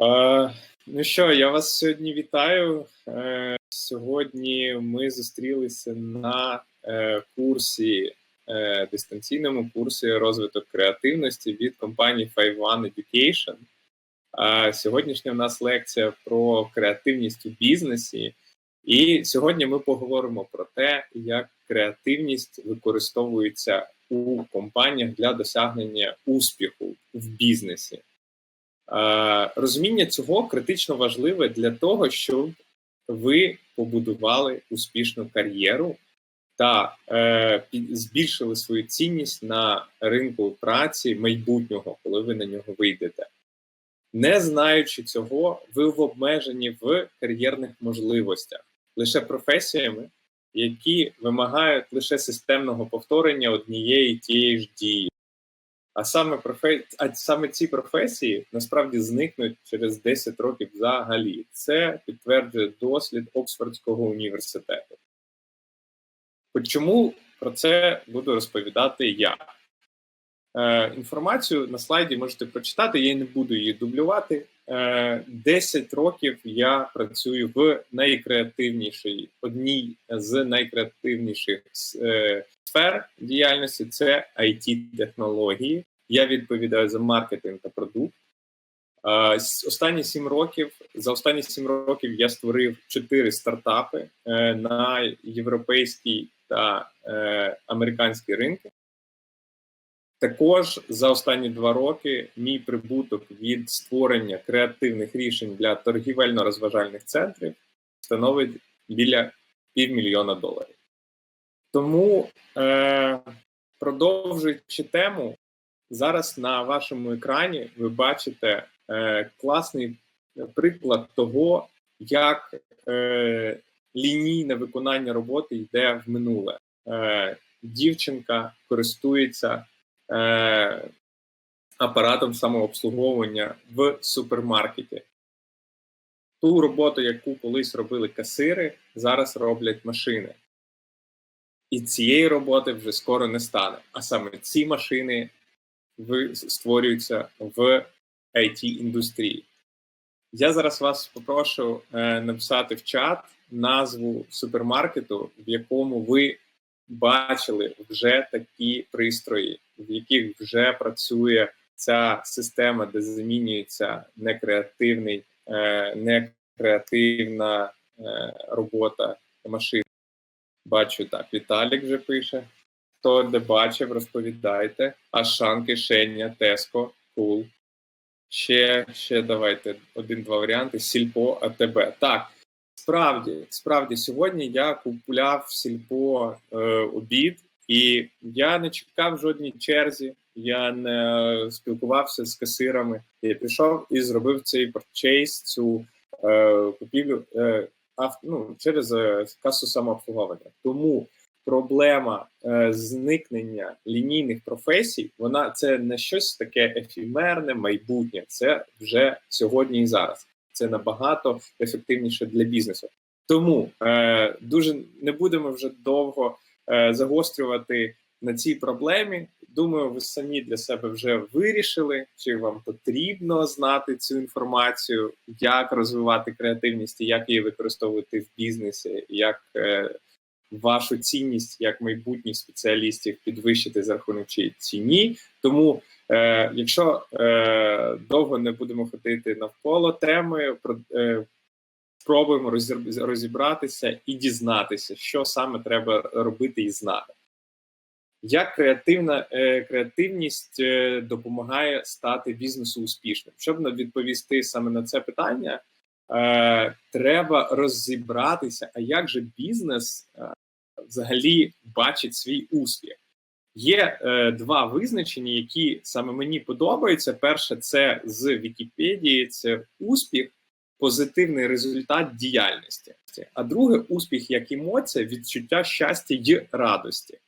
Е, ну що, я вас сьогодні вітаю. Е, сьогодні ми зустрілися на е, курсі, дистанційному курсі розвиток креативності від компанії Five One Education. Сьогоднішня у нас лекція про креативність у бізнесі. І сьогодні ми поговоримо про те, як креативність використовується у компаніях для досягнення успіху в бізнесі. Е, розуміння цього критично важливе для того, щоб ви побудували успішну кар'єру та е, збільшили свою цінність на ринку праці майбутнього, коли ви на нього вийдете. Не знаючи цього, ви в обмеженні в кар'єрних можливостях, лише професіями, які вимагають лише системного повторення однієї тієї ж дії. А саме профе... а саме ці професії насправді зникнуть через 10 років взагалі. Це підтверджує дослід Оксфордського університету. Чому про це буду розповідати я? Е, Інформацію на слайді можете прочитати, я не буду її дублювати. Е, 10 років я працюю в найкреативнішій, одній з найкреативніших е, сфер діяльності це it технології Я відповідаю за маркетинг та продукт. Останні сім років за останні сім років я створив чотири стартапи е, на європейський та е, американський ринки. Також за останні два роки мій прибуток від створення креативних рішень для торгівельно-розважальних центрів становить біля півмільйона доларів. Тому, е, продовжуючи тему, зараз на вашому екрані ви бачите е, класний приклад того, як е, лінійне виконання роботи йде в минуле. Е, Дівчинка користується е, апаратом самообслуговування в супермаркеті. Ту роботу, яку колись робили касири, зараз роблять машини. І цієї роботи вже скоро не стане. А саме ці машини створюються в it індустрії. Я зараз вас попрошу е, написати в чат назву супермаркету, в якому ви бачили вже такі пристрої, в яких вже працює ця система, де замінюється некреативний, е, некреативна е, робота машин. Бачу так, Віталік вже пише. Хто де бачив, розповідайте. Ашан, кишеня, Теско, Кул. Ще, ще давайте один-два варіанти. Сільпо, АТБ. Так, справді, справді, сьогодні я купляв сільпо е, обід, і я не чекав жодній черзі, я не спілкувався з касирами. Я прийшов і зробив цей парчейс, цю е, купівлю е, ав, ну, через е, касу самообслуговування. Тому проблема е, зникнення лінійних професій, вона це не щось таке ефімерне, майбутнє. Це вже сьогодні і зараз. Це набагато ефективніше для бізнесу. Тому е, дуже не будемо вже довго е, загострювати на цій проблемі. Думаю, ви самі для себе вже вирішили, чи вам потрібно знати цю інформацію, як розвивати креативність, і як її використовувати в бізнесі, як е, вашу цінність як майбутніх спеціалістів підвищити за рахунок ціні. Тому, е, якщо е, довго не будемо ходити навколо теми, про е, спробуємо розібратися і дізнатися, що саме треба робити і знати. Як креативна е, креативність е, допомагає стати бізнесу успішним? Щоб відповісти саме на це питання, е, треба розібратися, а як же бізнес е, взагалі бачить свій успіх. Є е, два визначення, які саме мені подобаються. Перше, це з Вікіпедії, це успіх, позитивний результат діяльності. А друге успіх як емоція, відчуття щастя й радості.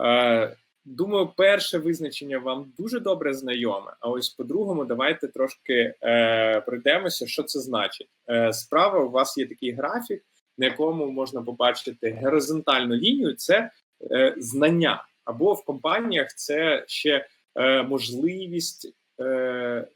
Е, Думаю, перше визначення вам дуже добре знайоме. А ось по-другому, давайте трошки е, пройдемося, що це значить. Е, Справа у вас є такий графік, на якому можна побачити горизонтальну лінію, це е, знання, або в компаніях це ще е, можливість е,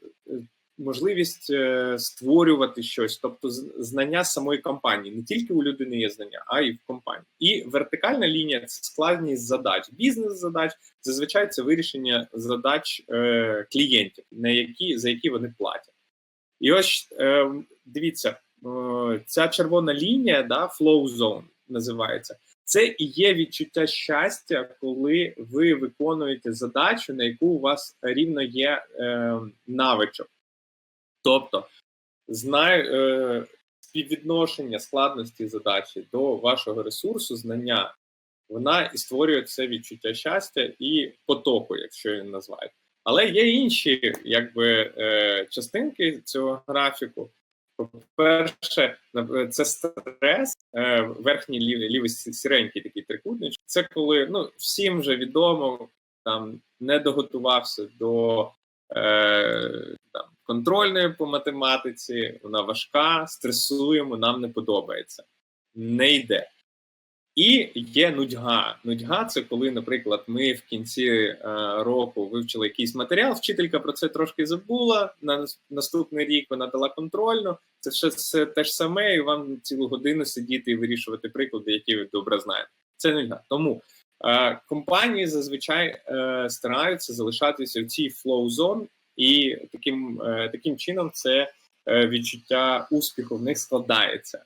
можливість е, створювати щось, тобто знання самої компанії. Не тільки у людини є знання, а й в компанії. І вертикальна лінія це складність задач, бізнес-задач. Зазвичай це вирішення задач е, клієнтів, на які за які вони платять. І ось е, дивіться, ця червона лінія, да, flow zone називається. Це і є відчуття щастя, коли ви виконуєте задачу, на яку у вас рівно є е, навичок. Тобто, знає, е, співвідношення складності задачі до вашого ресурсу, знання, вона і створює це відчуття щастя і потоку, якщо її назвати. Але є інші якби, е, частинки цього графіку. По-перше, це стрес, е, верхній лівий, лівий сіренький такий трикутничок. Це коли ну, всім вже відомо, там не доготувався до е, там, контрольної по математиці, вона важка, стресуємо, нам не подобається. Не йде. І є нудьга. Нудьга це коли, наприклад, ми в кінці е, року вивчили якийсь матеріал, вчителька про це трошки забула. На наступний рік вона дала контрольну. Це все це те ж саме, і вам цілу годину сидіти і вирішувати приклади, які ви добре знаєте. Це нудьга. Тому е, компанії зазвичай е, стараються залишатися в цій flow zone, і таким, е, таким чином це е, відчуття успіху в них складається.